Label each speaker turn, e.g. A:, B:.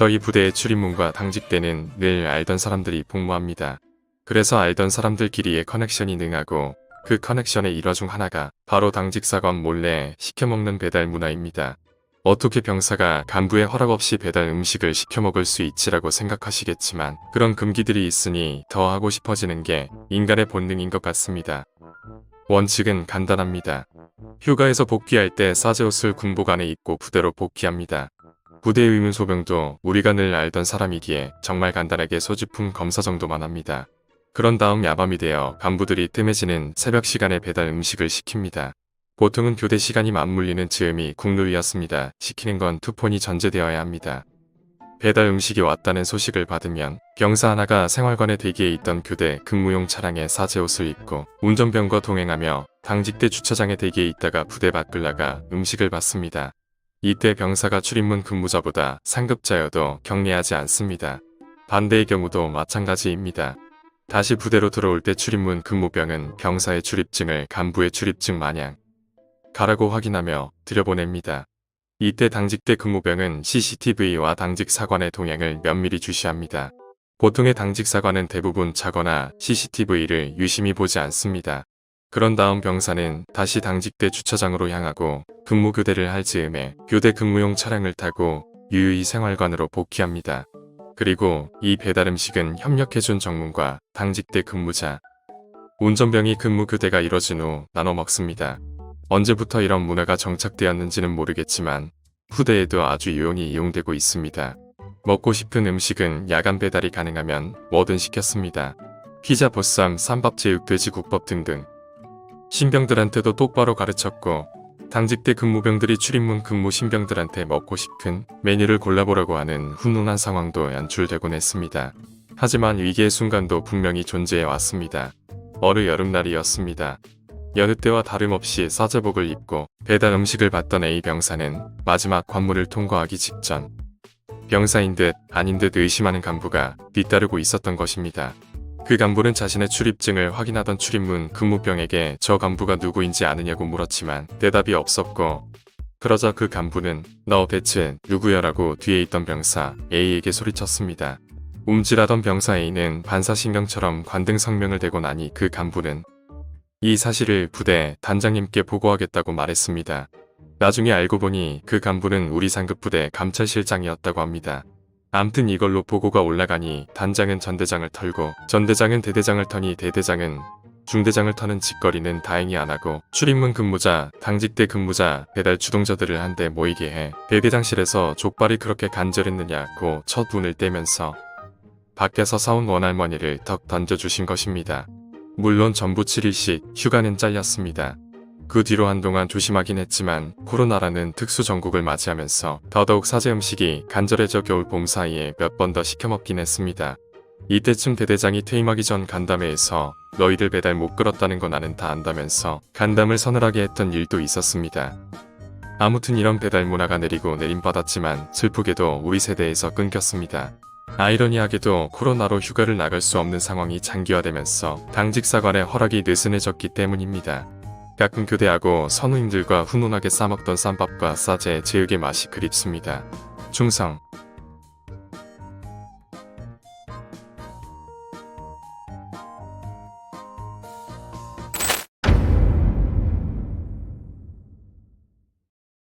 A: 저희 부대의 출입문과 당직대는 늘 알던 사람들이 복무합니다. 그래서 알던 사람들끼리의 커넥션이 능하고 그 커넥션의 일화 중 하나가 바로 당직사관 몰래 시켜먹는 배달 문화입니다. 어떻게 병사가 간부의 허락 없이 배달 음식을 시켜 먹을 수 있지라고 생각하시겠지만 그런 금기들이 있으니 더 하고 싶어지는 게 인간의 본능인 것 같습니다. 원칙은 간단합니다. 휴가에서 복귀할 때 싸제 옷을 군복 안에 입고 부대로 복귀합니다. 부대 의문 소병도 우리가 늘 알던 사람이기에 정말 간단하게 소지품 검사 정도만 합니다. 그런 다음 야밤이 되어 간부들이 뜸해지는 새벽 시간에 배달 음식을 시킵니다. 보통은 교대 시간이 맞물리는 즈음이 국루이었습니다. 시키는 건 투폰이 전제되어야 합니다. 배달 음식이 왔다는 소식을 받으면 병사 하나가 생활관에 대기해 있던 교대 근무용 차량에 사제 옷을 입고 운전병과 동행하며 당직대 주차장에 대기해 있다가 부대 밖을 나가 음식을 받습니다. 이때 병사가 출입문 근무자보다 상급자여도 경례하지 않습니다. 반대의 경우도 마찬가지입니다. 다시 부대로 들어올 때 출입문 근무병은 병사의 출입증을 간부의 출입증 마냥 가라고 확인하며 들여보냅니다. 이때 당직대 근무병은 CCTV와 당직 사관의 동향을 면밀히 주시합니다. 보통의 당직 사관은 대부분 자거나 CCTV를 유심히 보지 않습니다. 그런 다음 병사는 다시 당직대 주차장으로 향하고 근무 교대를 할 즈음에 교대 근무용 차량을 타고 유유히 생활관으로 복귀합니다. 그리고 이 배달 음식은 협력해준 정문과 당직대 근무자, 운전병이 근무 교대가 이뤄진 후 나눠 먹습니다. 언제부터 이런 문화가 정착되었는지는 모르겠지만 후대에도 아주 유용히 이용되고 있습니다. 먹고 싶은 음식은 야간 배달이 가능하면 뭐든 시켰습니다. 피자, 보쌈, 쌈밥, 제육, 돼지국밥 등등. 신병들한테도 똑바로 가르쳤고 당직대 근무병들이 출입문 근무 신병들한테 먹고 싶은 메뉴를 골라보라고 하는 훈훈한 상황도 연출되곤 했습니다. 하지만 위기의 순간도 분명히 존재해 왔습니다. 어느 여름날이었습니다. 여느 때와 다름없이 사제복을 입고 배달 음식을 받던 A 병사는 마지막 관문을 통과하기 직전 병사인 듯 아닌 듯 의심하는 간부가 뒤따르고 있었던 것입니다. 그 간부는 자신의 출입증을 확인하던 출입문 근무병에게 저 간부가 누구인지 아느냐고 물었지만 대답이 없었고 그러자 그 간부는 너 대체 누구야 라고 뒤에 있던 병사 A에게 소리쳤습니다. 움찔하던 병사 A는 반사신경처럼 관등 성명을 대고 나니 그 간부는 이 사실을 부대 단장님께 보고하겠다고 말했습니다. 나중에 알고 보니 그 간부는 우리 상급 부대 감찰실장이었다고 합니다. 암튼 이걸로 보고가 올라가니 단장은 전대장을 털고 전대장은 대대장을 터니 대대장은 중대장을 터는 짓거리는 다행히 안 하고 출입문 근무자, 당직대 근무자, 배달 주동자들을 한데 모이게 해 대대장실에서 족발이 그렇게 간절했느냐고 첫 눈을 떼면서 밖에서 사온 원할머니를 덕 던져주신 것입니다. 물론 전부 7일씩 휴가는 잘렸습니다. 그 뒤로 한동안 조심하긴 했지만 코로나라는 특수 전국을 맞이하면서 더더욱 사제 음식이 간절해져 겨울 봄 사이에 몇 번 더 시켜 먹긴 했습니다. 이때쯤 대대장이 퇴임하기 전 간담회에서 너희들 배달 못 끌었다는 거 나는 다 안다면서 간담을 서늘하게 했던 일도 있었습니다. 아무튼 이런 배달 문화가 내리고 내림받았지만 슬프게도 우리 세대에서 끊겼습니다. 아이러니하게도 코로나로 휴가를 나갈 수 없는 상황이 장기화되면서 당직 사관의 허락이 느슨해졌기 때문입니다. 가끔 교대하고 선우님들과 훈훈하게 싸먹던 쌈밥과 싸제 제육의 맛이 그립습니다. 충성